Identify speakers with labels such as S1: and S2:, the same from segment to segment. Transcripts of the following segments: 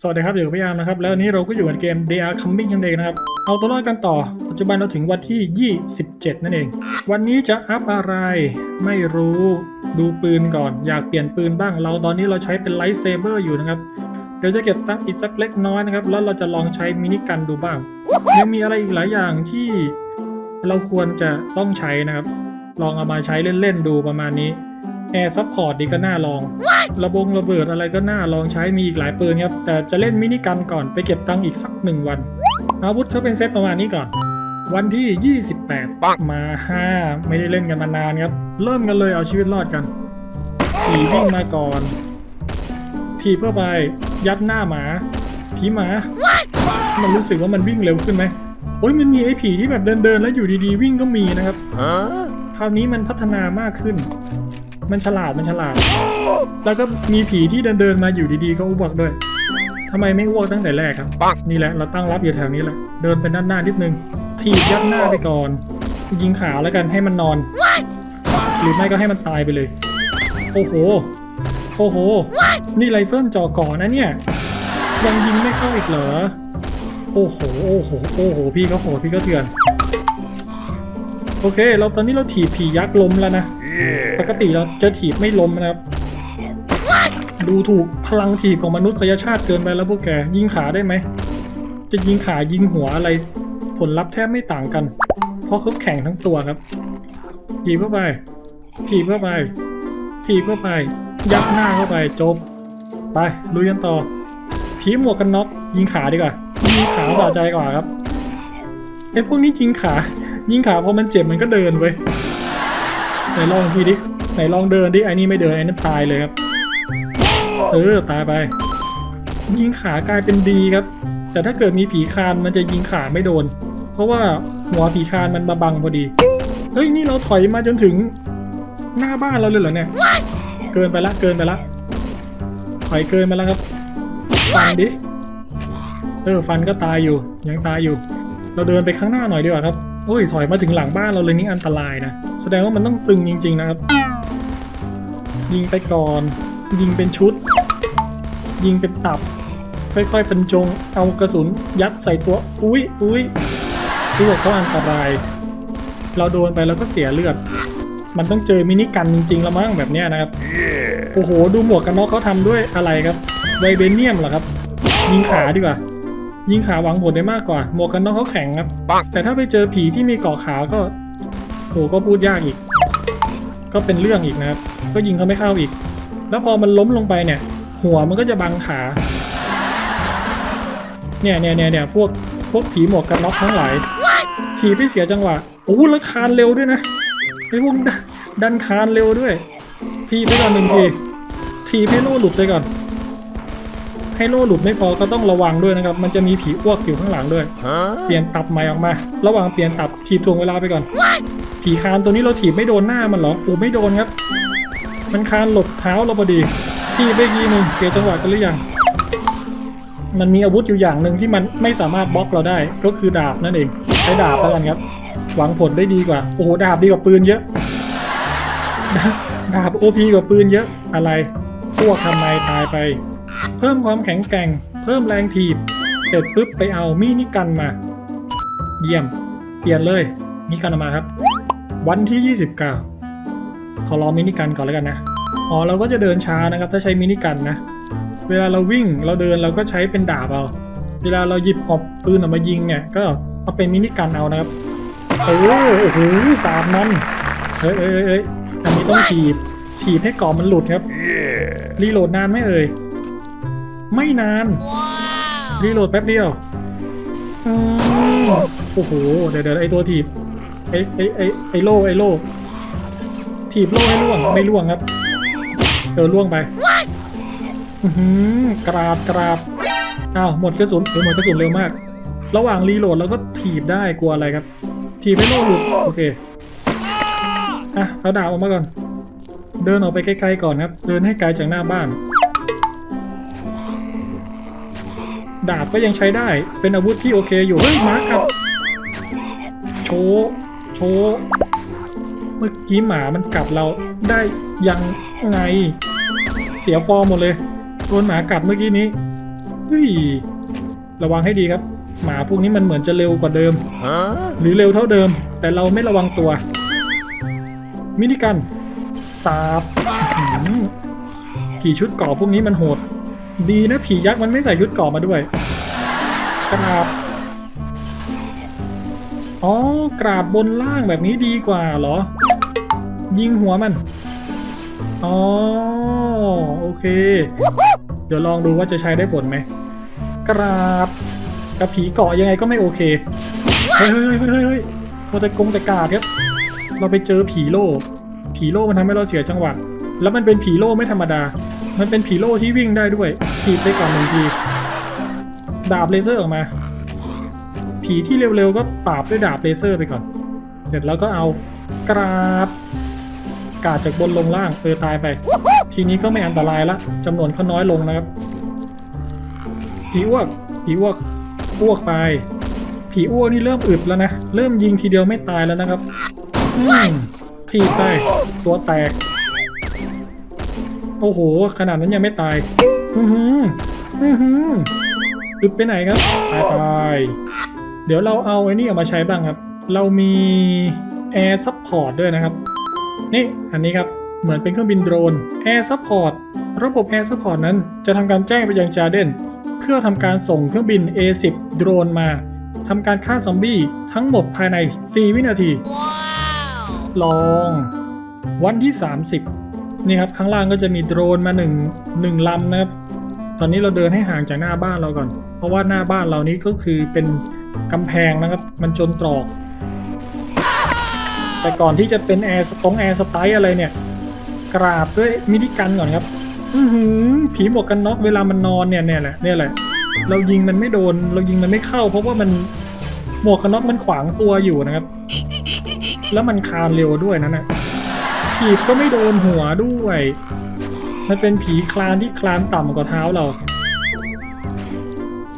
S1: สวัสดีครับอยู่กับพี่อามนะครับ แล้วนี้เราก็อยู่กับเกม They Are Coming นั่นเองนะครับ เอาตัวรอดกันต่อ ปัจจุบันเราถึงวันที่ 27 นั่นเอง วันนี้จะอัพอะไรไม่รู้ดูปืนก่อน อยากเปลี่ยนปืนบ้าง เราตอนนี้เราใช้เป็นไลท์เซเบอร์อยู่นะครับ เดี๋ยวจะเก็บตั้งอีกสักเล็กน้อยนะครับ แล้วเราจะลองใช้มินิกันดูบ้าง ยังมีอะไรอีกหลายอย่างที่เราควรจะต้องใช้นะครับ ลองเอามาใช้เล่นๆดูประมาณนี้แอร์ซัพพอร์ตดีก็น่าลอง ระบงระเบิดอะไรก็น่าลองใช้มีอีกหลายปืนครับ แต่จะเล่นมินิกันก่อนไปเก็บตังค์อีกสักหนึ่งวัน อาวุธเขาเป็นเซตประมาณนี้ก่อน วันที่ 28 มา 5 ไม่ได้เล่นกันมานานครับ เริ่มกันเลยเอาชีวิตรอดกันผีวิ่งมาก่อน ทีเพื่อไปยัดหน้าหมาผีหมา มันรู้สึกว่ามันวิ่งเร็วขึ้นไหมโอ้ยมันมีไอ้ผีที่แบบเดินเดินๆแล้วอยู่ดีๆ วิ่งก็มีนะครับคราวนี้มันพัฒนามากขึ้น มันฉลาดมันฉลาด แล้วก็มีผีที่เดินเดินๆมาอยู่ดีๆก็อ้วกด้วยทำไมไม่อ้วกตั้งแต่แรกครับนี่แหละเราตั้งรับอยู่แถวนี้แหละเดินไปด้านหน้านิดนึงถีบยัดหน้าไปก่อน ยิงขาแล้วกันให้มันนอน หรือไม่ก็ให้มันตายไปเลย โอ้โห โอ้โห นี่ไรเฟิลจ่อก่อนนะเนี่ย ยังยิงไม่เข้าอีกเหรอ โอ้โห โอ้โห โอ้โห พี่ก็โหดพี่ก็เถื่อน โอเค เราตอนนี้เราถีบผียักษ์ล้มแล้วนะ ปกติเราจะถีบไม่ล้มนะครับ ดูถูกพลังถีบของมนุษยชาติเกินไปแล้วพวกแก ยิงขาได้ไหม จะยิงขายิงหัวอะไรผลลัพธ์แทบไม่ต่างกัน เพราะเขาแข็งทั้งตัวครับ ถีบเข้าไป ถีบเข้าไป ถีบเข้าไป ยัดหน้าเข้าไปจบ ไปลุยกันต่อผีหมวกกันน็อกยิงขาดีกว่า ยิงขาสะใจกว่าครับไอ้พวกนี้ยิงขา ยิงขาพอมันเจ็บมันก็เดินเว้ยไห นลองทีดิไหนลองเดินดิไอ้นี่ไม่เดินไอ้นั่นตายเลยครับ เออตายไป ยิงขากลายเป็นดีครับ แต่ถ้าเกิดมีผีคานมันจะยิงขาไม่โดน เพราะว่าหัวผีคานมันมาบังพอดี เฮ้ยนี่เราถอยมาจนถึง หน้าบ้านเราเลยเหรอเนี่ย เกินไปละเกินไปละถอยเกินมาแล้วครับฟันดิ เออฟันก็ตายอยู่ยังตายอยู่ เราเดินไปข้างหน้าหน่อยดีกว่าครับ โอ้ยถอยมาถึงหลังบ้านเราเลยนี่อันตรายนะ แสดงว่ามันต้องตึงจริง ๆ นะครับ ยิงไปก่อน ยิงเป็นชุด ยิงเป็นตับ ค่อยๆบรรจง เอากระสุนยัดใส่ตัว อุ้ยอุ้ยพวกเขาอันตราย เราโดนไปแล้วก็เสียเลือด มันต้องเจอมินิกันจริงๆแล้วมั้งแบบเนี้ยนะครับ โอ้โห ดูหมวกกันน็อกเขาทำด้วยอะไรครับไวเบเนียมเหรอครับ ยิงขาดีกว่า ยิงขาหวังผลได้มากกว่า หมวกกันน็อกเขาแข็งครับ แต่ถ้าไปเจอผีที่มีเกาะขาก็โหก็พูดยากอีก ก็เป็นเรื่องอีกนะครับ ก็ยิงเขาไม่เข้าอีก แล้วพอมันล้มลงไปเนี่ย หัวมันก็จะบังขา เนี่ยเนี่ยเนี่ยเนี่ยพวกพวกผีหมวกกันน็อกทั้งหลายทีไม่เสียจังหวะโอ้โหแล้วคานเร็วด้วยนะไอ้พวกดันดันคานเร็วด้วย ทีไปก่อนหนึ่งที ทีให้โล่หลุดไปก่อน ให้โล่หลุดไม่พอก็ต้องระวังด้วยนะครับ มันจะมีผีอ้วกอยู่ข้างหลังด้วย เปลี่ยนตับใหม่ออกมา ระหว่างเปลี่ยนตับถีบทวงเวลาไปก่อน ผีคานตัวนี้เราถีบไม่โดนหน้ามันเหรอโอ้ไม่โดนครับ มันคานหลบเท้าเราพอดี ทีไปยีหนึ่งเสียจังหวะกันหรือยัง มันมีอาวุธอยู่อย่างหนึ่งที่มันไม่สามารถบล็อกเราได้ ก็คือดาบนั่นเอง ใช้ดาบแล้วกันครับ หวังผลได้ดีกว่า โอ้โหดาบดีกว่าปืนเยอะ ดาบดาบโอพีกว่าปืนเยอะ อะไรพวกทำไมตายไป เพิ่มความแข็งแกร่ง เพิ่มแรงถีบ เสร็จปุ๊บไปเอามีนิกันมา เยี่ยม เปลี่ยนเลยมิกันมาครับ วันที่ 29 ขอลองมินิกันก่อนแล้วกันนะ อ๋อเราก็จะเดินช้านะครับ ถ้าใช้มินิกันนะ เวลาเราวิ่งเราเดินเราก็ใช้เป็นดาบเอา เวลาเราหยิบออกปืนออกมายิงเนี่ย ก็เอาเป็นมินิกันเอานะครับเออโอ้โหสามมันเอ้ยเอ้ยเอ้ยอันนี้ต้องถีบถีบให้กรอบมันหลุดครับ รีโหลดนานไหมเอ่ย ไม่นาน รีโหลดแป๊บเดียวอืมโอ้โห เดี๋ยวเดี๋ยวไอตัวถีบ ไอไอไอไอโล่ไอโล่ถีบโล่ให้ล่วง ไม่ล่วงครับ เออล่วงไปอื้อหือกราบกราบอ้าวหมดกระสุนโอ้หมดกระสุนเร็วมาก ระหว่างรีโหลดเราก็ถีบได้กลัวอะไรครับ ถีบให้โล่หลุดโอเคอะเอาดาบออกมาก่อน เดินออกไปไกลๆก่อนครับ เดินให้ไกลจากหน้าบ้าน ดาบก็ยังใช้ได้ เป็นอาวุธที่โอเคอยู่ เฮ้ยหมากัด โชว์โชว์เมื่อกี้หมามันกัดเราได้ยังไง เสียฟอร์มหมดเลยโดนหมากัดเมื่อกี้นี้เฮ้ยระวังให้ดีครับ หมาพวกนี้มันเหมือนจะเร็วกว่าเดิม หรือเร็วเท่าเดิม แต่เราไม่ระวังตัว มินิกันสาบผีชุดเกราะพวกนี้มันโหด ดีนะผียักษ์มันไม่ใส่ชุดเกราะมาด้วย กราบ อ๋อ กราบบนล่างแบบนี้ดีกว่าเหรอ ยิงหัวมัน อ๋อ โอเค เดี๋ยวลองดูว่าจะใช้ได้ผลไหม กราบ กับผีเกาะยังไงก็ไม่โอเค เฮ้ยเฮ้ยเฮ้ยเฮ้ยเฮ้ยโมแต่กงแต่กาดครับ เราไปเจอผีโล่ ผีโล่มันทำให้เราเสียจังหวะ แล้วมันเป็นผีโล่ไม่ธรรมดา มันเป็นผีโล่ที่วิ่งได้ด้วยถีบไปก่อนหนึ่งที ดาบเลเซอร์ออกมา ผีที่เร็วๆก็ปราบด้วยดาบเลเซอร์ไปก่อน เสร็จแล้วก็เอากราบกาดจากบนลงล่างเออตายไป ทีนี้ก็ไม่อันตรายละจำนวนเขาน้อยลงนะครับ ผีอ้วกผีอ้วกอ้วกไป ผีอ้วกนี่เริ่มอึดแล้วนะ เริ่มยิงทีเดียวไม่ตายแล้วนะครับทีไปตัวแตก โอ้โห ขนาดนั้นยังไม่ตาย อือหืออือหือ อึดไปไหนครับไปไปเดี๋ยวเราเอาไอ้นี่ออกมาใช้บ้างครับ เรามี Air Support ด้วยนะครับ นี่อันนี้ครับ เหมือนเป็นเครื่องบินโดรน Air Support ระบบ Air Support นั้นจะทำการแจ้งไปยังจาเดนเพื่อทำการส่งเครื่องบิน A10 โดรนมาทำการฆ่าซอมบี้ทั้งหมดภายใน 4 วินาที ลอง วันที่ 30 นี่ครับ ข้างล่างก็จะมีโดรนมา1 1ลำนะครับ ตอนนี้เราเดินให้ห่างจากหน้าบ้านเราก่อน เพราะว่าหน้าบ้านเรานี้ก็คือเป็นกำแพงนะครับ มันจนตรอก แต่ก่อนที่จะเป็นแอร์สตงแอร์สไตล์อะไรเนี่ย กราบด้วยมินิกันก่อนครับ อือหือผีหมวกกันน็อกเวลามันนอนเนี่ยเนี่ยแหละเนี่ยแหละ เรายิงมันไม่โดน เรายิงมันไม่เข้า เพราะว่ามันหมวกกันน็อกมันขวางตัวอยู่นะครับ แล้วมันคานเร็วด้วยนั่นน่ะถีบก็ไม่โดนหัวด้วย มันเป็นผีคลานที่คลานต่ำกว่าเท้าเรา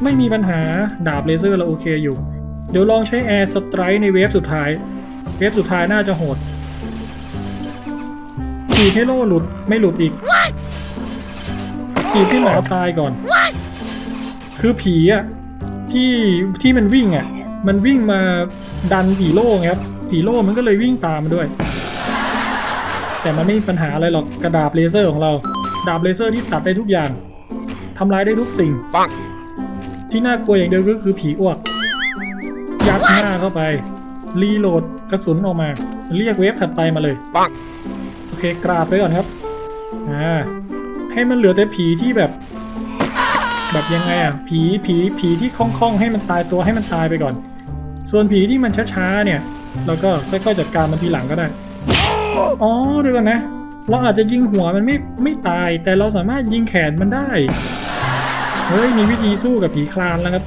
S1: ไม่มีปัญหาดาบเลเซอร์เราโอเคอยู่ เดี๋ยวลองใช้แอร์สไตร์ในเวฟสุดท้าย เวฟสุดท้ายน่าจะโหดถีบให้โล่หลุดไม่หลุดอีกถีบให้หมาตายก่อน คือผีอะที่ที่มันวิ่งอะมันวิ่งมาดันผีโล่ครับผีโล่มันก็เลยวิ่งตามมาด้วย แต่มันไม่มีปัญหาอะไรหรอกกระดาบเลเซอร์ของเรา ดาบเลเซอร์ที่ตัดได้ทุกอย่างทำลายได้ทุกสิ่ง
S2: ปัง
S1: ที่น่ากลัวอย่างเดียวก็คือผีอ้วก ยัดหน้าเข้าไป รีโหลดกระสุนออกมา เรียกเวฟถัดไปมาเลย
S2: ปัง
S1: โอเค กราบไปก่อนครับ อ่า ให้มันเหลือแต่ผีที่แบบ แบบยังไงอะ ผี ผี ผีที่คล่องๆ ให้มันตายตัวให้มันตายไปก่อน ส่วนผีที่มันช้าๆ เนี่ย เราก็ค่อยๆ จัดการมันทีหลังก็ได้ อ๋อเดี๋ยวก่อนนะ เราอาจจะยิงหัวมันไม่ไม่ตาย แต่เราสามารถยิงแขนมันได้ เฮ้ยมีวิธีสู้กับผีคลานแล้วครับ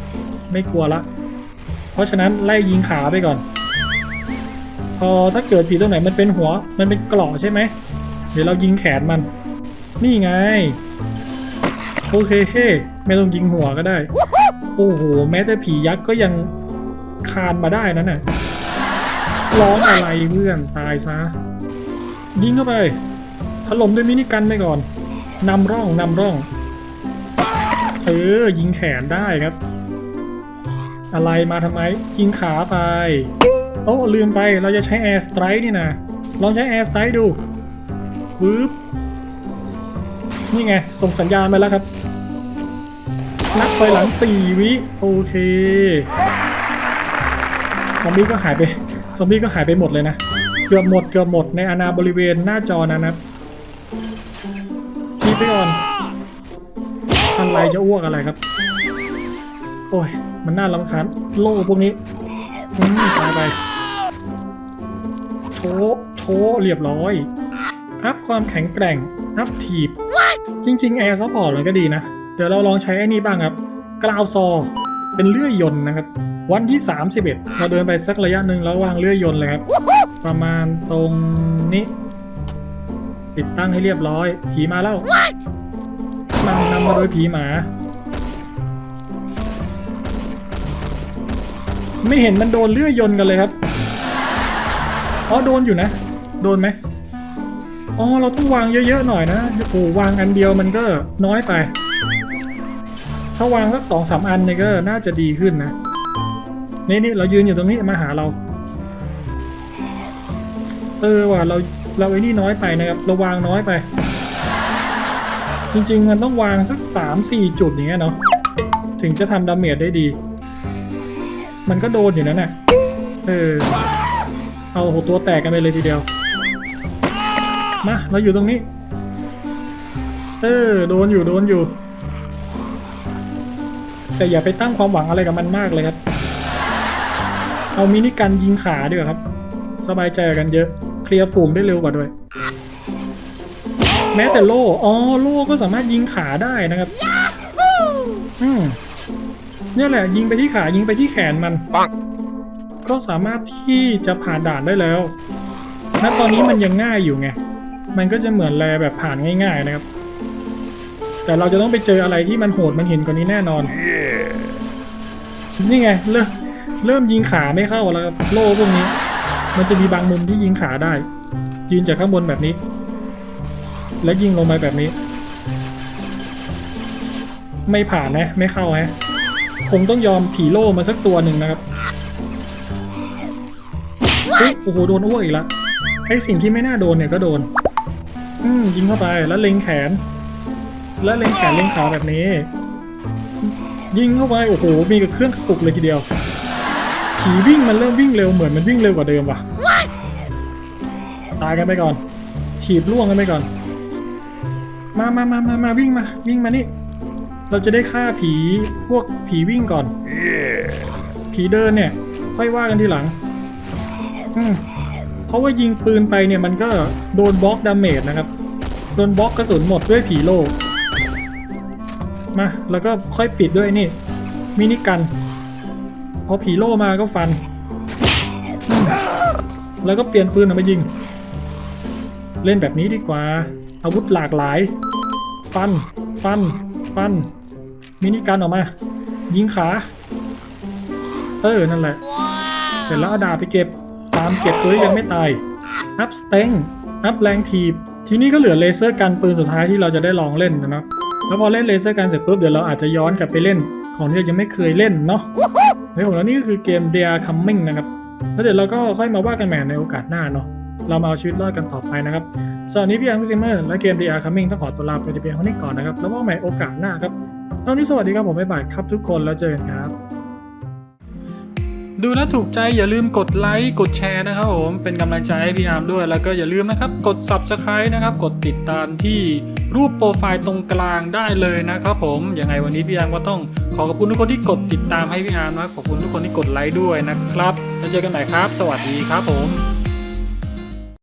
S1: ไม่กลัวละ เพราะฉะนั้นไล่ยิงขาไปก่อน พอถ้าเกิดผีตัวไหนมันเป็นหัว มันเป็นกราะใช่ไหม เดี๋ยวเรายิงแขนมัน นี่ไง โอเคเฮ้ไม่ต้องยิงหัวก็ได้ โอ้โห แม้แต่ผียักษ์ก็ยังคานมาได้นั่นน่ะร้องอะไรเพื่อนตายซะยิงเข้าไป ถล่มด้วยมินิกันไปก่อนนำร่องนำร่อง เออ ยิงแขนได้ครับ อะไรมาทำไม ยิงขาไป โอ้ลืมไปเราจะใช้แอร์สไตร์นี่นะลองใช้แอร์สไตร์ดูปึ๊บนี่ไง ส่งสัญญาณไปแล้วครับ นับถอยหลัง 4 วิ โอเคซอมบี้ก็หายไปซอมบี้ก็หายไปหมดเลยนะ เกือบหมดเกือบหมดในอาณาบริเวณหน้าจอนั้นนะ ครับทีไปก่อน อะไรจะอ้วกอะไรครับ โอ้ย มันน่ารำคาญโล่พวกนี้ตายไป โชว์โชว์เรียบร้อย อัพความแข็งแกร่ง อัพทีบ จริงๆแอร์ซัพพอร์ตมันก็ดีนะ เดี๋ยวเราลองใช้ไอ้นี่บ้างครับ กราวซอ เป็นเลื่อยยนต์นะครับ วันที่ 31 เราเดินไปสักระยะหนึ่งแล้ววางเลื่อยยนต์เลยครับ ประมาณตรงนี้ ติดตั้งให้เรียบร้อย ผีมาแล้วนำนำมาโดยผีหมา ไม่เห็นมันโดนเลื่อยยนต์กันเลยครับอ๋อโดนอยู่นะ โดนไหมอ๋อเราต้องวางเยอะๆหน่อยนะโอ้วางอันเดียวมันก็น้อยไป ถ้าวางสักสองสามอันเนี่ยก็น่าจะดีขึ้นนะนี่นี่เรายืนอยู่ตรงนี้มาหาเรา เออว่ะเรา เราไอ้นี่น้อยไปนะครับเราวางน้อยไป จริงๆมันต้องวางสักสามสี่จุดอย่างเงี้ยเนาะถึงจะทำดาเมจได้ดี มันก็โดนอยู่นั่นแหละเออเอาโหตัวแตกกันไปเลยทีเดียว มาเราอยู่ตรงนี้ เออโดนอยู่โดนอยู่ แต่อย่าไปตั้งความหวังอะไรกับมันมากเลยครับ เอามินิกันยิงขาดีกว่าครับ สบายใจกันเยอะ เคลียร์ฝูงได้เร็วกว่าด้วย แม้แต่โล่ อ๋อ โล่ก็สามารถยิงขาได้นะครับ อืมเนี่ยแหละ ยิงไปที่ขายิงไปที่แขนมัน
S2: ปัง
S1: ก็สามารถที่จะผ่านด่านได้แล้ว ณ ตอนนี้มันยังง่ายอยู่ไง มันก็จะเหมือนแลแบบผ่านง่าย ๆนะครับ แต่เราจะต้องไปเจออะไรที่มันโหดมันเห็นกว่านี้แน่นอน นี่ไง เริ่มเริ่มยิงขาไม่เข้าแล้วครับโล่พวกนี้ มันจะมีบางมุมที่ยิงขาได้ ยืนจากข้างบนแบบนี้ แล้วยิงลงไปแบบนี้ ไม่ผ่านนะไม่เข้าฮะคงต้องยอมผีโล่มาสักตัวหนึ่งนะครับเฮ้ยโอ้โหโดนอ้วกอีกล้วไอ้สิ่งที่ไม่น่าโดนเนี่ยก็โดน อืมยิงเข้าไปแล้วเล็งแขน แล้วเล็งแขนเล็งขาแบบนี้ ยิงเข้าไปโอ้โหมีกับเครื่องกระตุกเลยทีเดียว ผีวิ่งมันเริ่มวิ่งเร็วเหมือนมันวิ่งเร็วกว่าเดิมว่ะตายกันไปก่อน ถีบล่วงกันไปก่อน มามามามามาวิ่งมา วิ่งมานี่ เราจะได้ฆ่าผีพวกผีวิ่งก่อน ผีเดินเนี่ย ค่อยว่ากันทีหลัง อืมเพราะว่ายิงปืนไปเนี่ยมันก็โดนบล็อกดาเมจนะครับ โดนบล็อกกระสุนหมดด้วยผีโลกมา แล้วก็ค่อยปิดด้วยนี่ มินิกัน พอผีโลมาก็ฟัน แล้วก็เปลี่ยนปืนออกมายิง เล่นแบบนี้ดีกว่า อาวุธหลากหลาย ฟัน ฟัน ฟัน มินิกันออกมา ยิงขา เออ นั่นแหละ เสร็จแล้วเอาดาไปเก็บ ตามเก็บตัวที่ยังไม่ตาย อัพสเต็ง อัพแรงทีบ ทีนี้ก็เหลือเลเซอร์กันปืนสุดท้ายที่เราจะได้ลองเล่นนะครับ แล้วพอเล่นเลเซอร์กันเสร็จปุ๊บเดี๋ยวเราอาจจะย้อนกลับไปเล่น ของที่เรายังไม่เคยเล่นเนาะในผมแล้วนี่ก็คือเกม They Are Coming นะครับ แล้วเดี๋ยวเราก็ค่อยมาว่ากันใหม่ในโอกาสหน้าเนาะ เรามาเอาชีวิตรอดกันต่อไปนะครับสำหรับวันนี้พี่อมพี่ซิมเมอร์และเกม They Are Coming ต้องขอตัวลาไปแต่เพียงเท่านี้ก่อนนะครับ แล้วพบกันใหม่โอกาสหน้าครับตอนนี้สวัสดีครับผมบ๊ายบายครับทุกคนแล้วเจอกันครับ ดูแล้วถูกใจอย่าลืมกดไลค์กดแชร์นะครับผมเป็นกำลังใจให้พี่อาร์มด้วยแล้วก็อย่าลืมนะครับกด Subscribe นะครับกดติดตามที่รูปโปรไฟล์ตรงกลางได้เลยนะครับผมยังไงวันนี้พี่อาร์มก็ต้อง ขอขอบคุณทุกคนที่กดติดตามให้พี่อาร์มนะครับขอบคุณทุกคนที่กดไลค์ด้วยนะครับ แล้วเจอกันใหม่ครับ สวัสดีครับผม